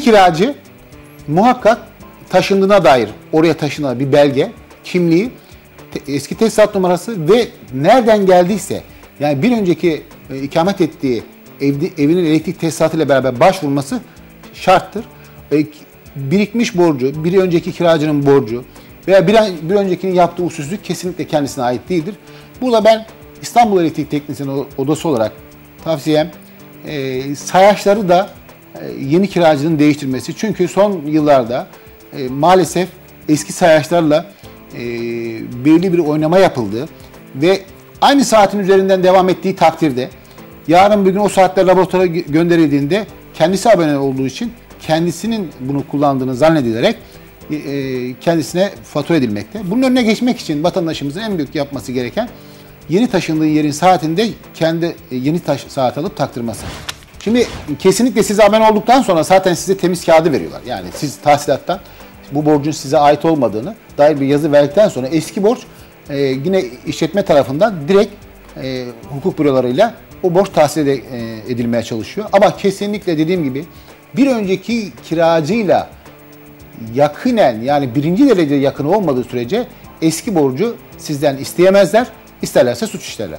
Yeni kiracı muhakkak taşındığına dair oraya taşınan bir belge, kimliği, eski tesisat numarası ve nereden geldiyse yani bir önceki e, ikamet ettiği evde, evinin elektrik tesisatıyla beraber başvurması şarttır. E, birikmiş borcu, bir önceki kiracının borcu veya bir, bir öncekinin yaptığı usulsüzlük kesinlikle kendisine ait değildir. Burada ben İstanbul Elektrik Teknisyeni Odası olarak tavsiyem e, sayaçları da yeni kiracının değiştirmesi. Çünkü son yıllarda e, maalesef eski sayaçlarla e, belirli bir oynama yapıldı ve aynı saatin üzerinden devam ettiği takdirde yarın bir gün o saatler laboratuvara gö- gönderildiğinde kendisi abone olduğu için kendisinin bunu kullandığını zannedilerek e, e, kendisine fatura edilmekte. Bunun önüne geçmek için vatandaşımızın en büyük yapması gereken yeni taşındığı yerin saatinde kendi e, yeni taş, saat alıp taktırması. Şimdi kesinlikle size abone olduktan sonra zaten size temiz kağıdı veriyorlar. Yani siz tahsilattan bu borcun size ait olmadığını dair bir yazı verdikten sonra eski borç e, yine işletme tarafından direkt e, hukuk bürolarıyla o borç tahsil e, edilmeye çalışıyor. Ama kesinlikle dediğim gibi bir önceki kiracıyla yakınen yani birinci derece yakın olmadığı sürece eski borcu sizden isteyemezler. İsterlerse suç işlerler.